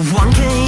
One key.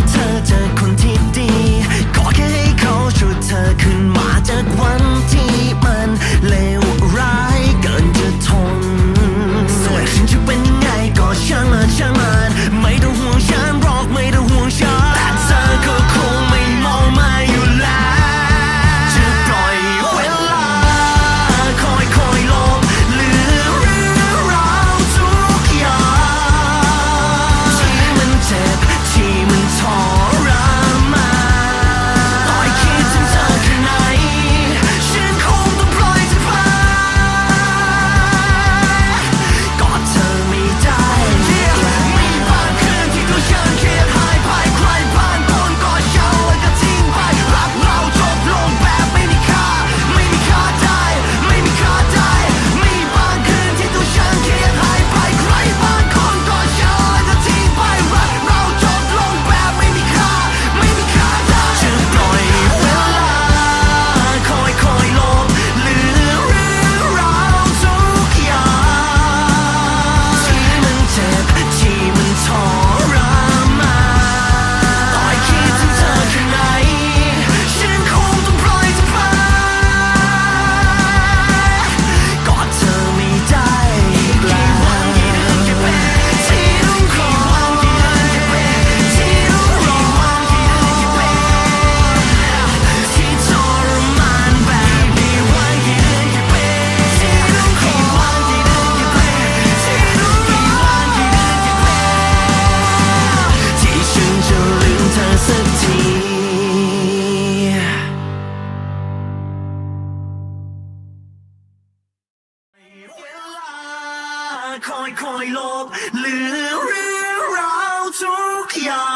คอยคอยลบเหลือเรื่องราวทุกอย่า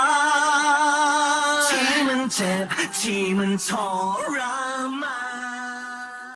งที่มันเจ็บที่มันทรมาน